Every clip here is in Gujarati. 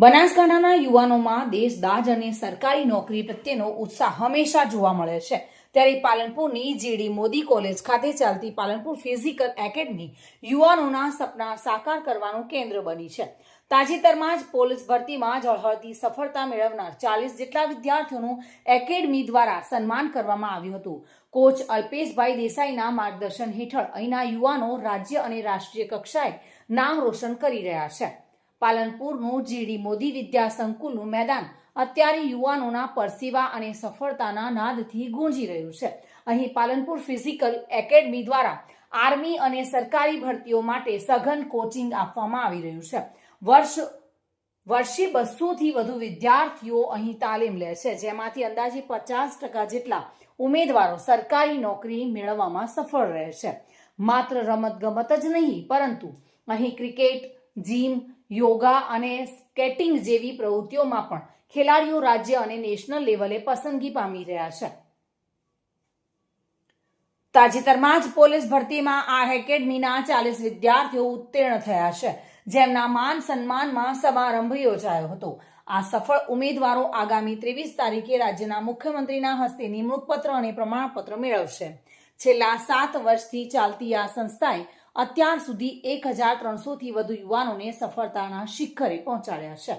બનાસકાંઠાના યુવાનોમાં દેશ દાજ અને સરકારી નોકરી પ્રત્યેનો ઉત્સાહ હંમેશા જોવા મળે છે. ત્યારે પાલનપુરની જીડી મોદી કોલેજ ખાતે ચાલતી પાલનપુર ફિઝિકલ એકેડમી યુવાનોના સપના સાકાર કરવાનું કેન્દ્ર બની છે. તાજેતરમાં જ પોલીસ ભરતીમાં ઝળહળતી સફળતા મેળવનાર ચાલીસ જેટલા વિદ્યાર્થીઓનું એકેડમી દ્વારા સન્માન કરવામાં આવ્યું હતું. કોચ અલ્પેશભાઈ દેસાઈના માર્ગદર્શન હેઠળ અહીંના યુવાનો રાજ્ય અને રાષ્ટ્રીય કક્ષાએ નામ રોશન કરી રહ્યા છે. પાલનપુરનું જીડી મોદી વિદ્યા સંકુલનું મેદાન. અત્યારે યુવાનોના પરસીવા અને સફળતાના નાદથી ગુંજી રહ્યું છે. અહીં પાલનપુર ફિઝિકલ એકેડમી દ્વારા આર્મી અને સરકારી ભરતીઓ માટે સઘન કોચિંગ આપવામાં આવી રહ્યું છે. વર્ષ, વર્ષે બસોથી વધુ વિદ્યાર્થીઓ અહીં તાલીમ લે છે, જેમાંથી અંદાજે પચાસ ટકા જેટલા ઉમેદવારો સરકારી નોકરી મેળવવામાં સફળ રહે છે. માત્ર રમત ગમત જ નહીં, પરંતુ અહીં ક્રિકેટ, જીમ યોગા અને સ્કેટિંગ જેવી પ્રવૃત્તિઓમાં પણ ખેલાડીઓ રાજ્ય અને નેશનલ લેવલે પસંદગી પામી રહ્યા છે. તાજેતરમાં જ પોલીસ ભરતીમાં આ એકેડમીના ચાલીસ વિદ્યાર્થીઓ ઉત્તીર્ણ થયા છે, જેમના માન સન્માનમાં સમારંભ યોજાયો હતો. આ સફળ ઉમેદવારો આગામી ત્રેવીસ તારીખે રાજ્યના મુખ્યમંત્રીના હસ્તે નિમણૂક પત્ર અને પ્રમાણપત્ર મેળવશે. છેલ્લા સાત વર્ષથી ચાલતી આ સંસ્થાએ અત્યાર સુધી એક હજાર ત્રણસોથી વધુ યુવાનોને સફળતાના શિખરે પહોંચાડ્યા છે.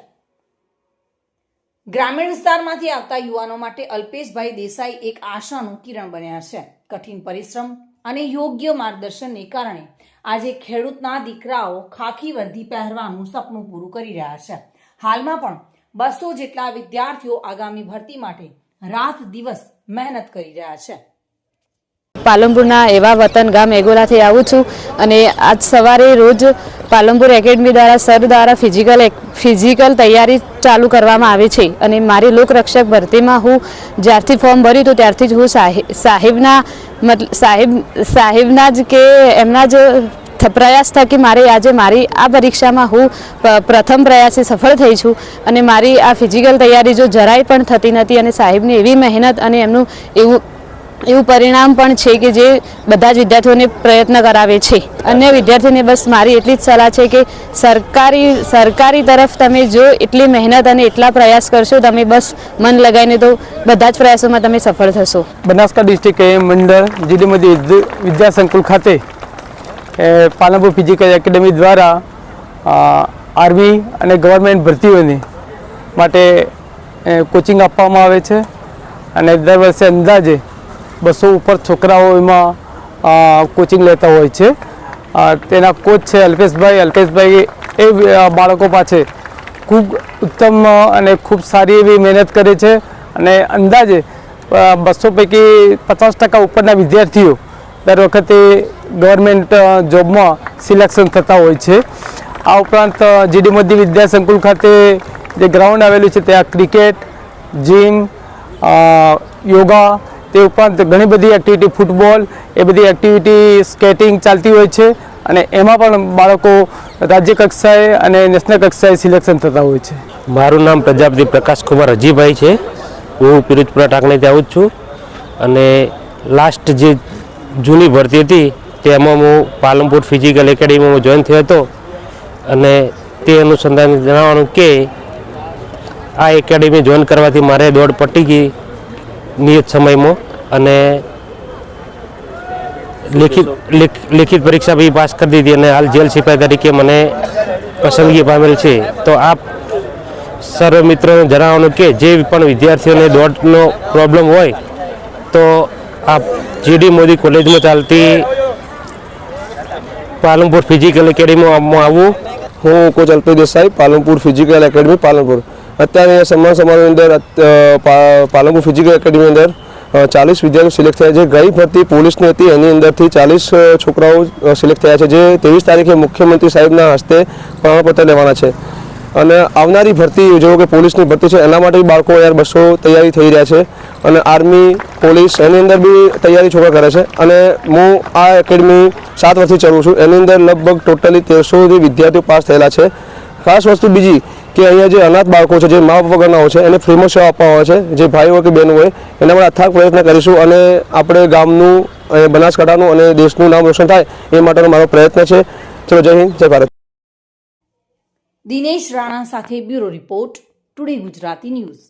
ગ્રામીણ વિસ્તારમાંથી આવતા યુવાનો માટે અલ્પેશભાઈ દેસાઈ એક આશાનું કિરણ બન્યા છે. કઠિન પરિશ્રમ અને યોગ્ય માર્ગદર્શનને કારણે આજે ખેડૂતના દીકરાઓ ખાખી વર્ધી પહેરવાનું સપનું પૂરું કરી રહ્યા છે. હાલમાં પણ બસો જેટલા વિદ્યાર્થીઓ આગામી ભરતી માટે રાત દિવસ મહેનત કરી રહ્યા છે. પાલનપુરના એવા વતન ગામ એગોલાથી આવું છું અને આજ સવારે રોજ પાલનપુર એકેડમી દ્વારા સર દ્વારા ફિઝિકલ ફિઝિકલ તૈયારી ચાલુ કરવામાં આવી છે અને મારી લોકરક્ષક ભરતીમાં હું જ્યારથી ફોર્મ ભર્યું હતું ત્યારથી જ હું સાહેબ સાહેબના મતલબ સાહેબ સાહેબના જ કે એમના જ પ્રયાસ થકી મારે આજે મારી આ પરીક્ષામાં હું પ્રથમ પ્રયાસે સફળ થઈ છું અને મારી આ ફિઝિકલ તૈયારી જો જરાય પણ થતી નથી અને સાહેબની એવી મહેનત અને એમનું એવું એવું પરિણામ પણ છે કે જે બધા જ વિદ્યાર્થીઓને પ્રયત્ન કરાવે છે. અન્ય વિદ્યાર્થીઓને બસ મારી એટલી જ સલાહ છે કે સરકારી સરકારી તરફ તમે જો એટલી મહેનત અને એટલા પ્રયાસ કરશો, તમે બસ મન લગાવીને તો બધા જ પ્રયાસોમાં તમે સફળ થશો. બનાસકાંઠા ડિસ્ટ્રિક્ટ મંડળ જીડીમતી વિદ્યા સંકુલ ખાતે પાલનપુર ફિઝિકલ એકેડમી દ્વારા આર્મી અને ગવર્મેન્ટ ભરતીઓની માટે કોચિંગ આપવામાં આવે છે. અને દર વર્ષે અંદાજે બસો ઉપર છોકરાઓ એમાં કોચિંગ લેતા હોય છે. તેના કોચ છે અલ્પેશભાઈ. અલ્પેશભાઈ એ બાળકો પાસે ખૂબ ઉત્તમ અને ખૂબ સારી એવી મહેનત કરે છે અને અંદાજે બસો પૈકી પચાસ ટકા ઉપરના વિદ્યાર્થીઓ દર વખતે ગવર્મેન્ટ જોબમાં સિલેક્શન થતા હોય છે. આ ઉપરાંત જીડી મોદી વિદ્યા સંકુલ ખાતે જે ગ્રાઉન્ડ આવેલું છે, ત્યાં ક્રિકેટ, જીમ યોગા તે ઉપરાંત ઘણી બધી એક્ટિવિટી ફૂટબોલ એ બધી એક્ટિવિટી સ્કેટિંગ ચાલતી હોય છે અને એમાં પણ બાળકો રાજ્ય કક્ષાએ અને નેશનલ કક્ષાએ સિલેક્શન થતા હોય છે. મારું નામ પ્રજાપતિ પ્રકાશ કુમાર હજીભાઈ છે. હું પિરુજપુરા ટાંકણીથી આવું છું. અને લાસ્ટ જે જૂની ભરતી હતી, તેમાં હું પાલનપુર ફિઝિકલ એકેડેમીમાં જોઈન થયો હતો. અને તે અનુસંધાને જણાવવાનું કે, આ એકેડમી જોઈન કરવાથી મારે દોડ પટી ગઈ. નિયત સમયમાં અને લેખિત લેખ- લેખિત પરીક્ષા બી પાસ કરી દીધી અને હાલ જેલ સિપાઈ તરીકે મને પસંદગી પામેલ છે. તો આપ સર્વ મિત્રોને જણાવવાનું કે જે પણ વિદ્યાર્થીઓને દોડનો પ્રોબ્લેમ હોય, તો આપ જીડી મોદી કોલેજમાં ચાલતી પાલનપુર ફિઝિકલ એકેડેમીમાં આવવું હું coach Alpesh Desai, Palanpur physical academy Palanpur. અત્યારે સન્માન સમારોહની અંદર પાલનપુર ફિઝિકલ એકેડમી અંદર ચાલીસ વિદ્યાર્થીઓ સિલેક્ટ થયા છે. ગઈ ભરતી પોલીસની હતી, એની અંદરથી ચાલીસ છોકરાઓ સિલેક્ટ થયા છે, જે ત્રેવીસ તારીખે મુખ્યમંત્રી સાહેબના હસ્તે પ્રમાણપત્ર લેવાના છે. અને આવનારી ભરતી જેવો કે પોલીસની ભરતી છે, એના માટે બાળકો યાર બસો તૈયારી થઈ રહ્યા છે. અને આર્મી પોલીસ એની અંદર બી તૈયારી છોકરા કરે છે. અને હું આ એકેડમી સાત વર્ષથી ચલાવું છું. એની અંદર લગભગ ટોટલી તેરસોથી વિદ્યાર્થીઓ પાસ થયેલા છે. ખાસ વસ્તુ બીજી કે અહીંયા જે અનાથ બાળકો છે, જે મા બાપ વગરના હોય છે, એને ફ્રીમાં સેવા આપવામાં આવે છે. જે ભાઈ હોય કે બહેન હોય, એના માટે અથાગ પ્રયત્ન કરીશું અને આપણે ગામનું બનાસકાંઠાનું અને દેશનું નામ રોશન થાય એ માટેનો મારો પ્રયત્ન છે. ચલો, જય હિન્દ, જય ભારત. દિનેશ રાણા સાથે bureau report, today Gujarati news.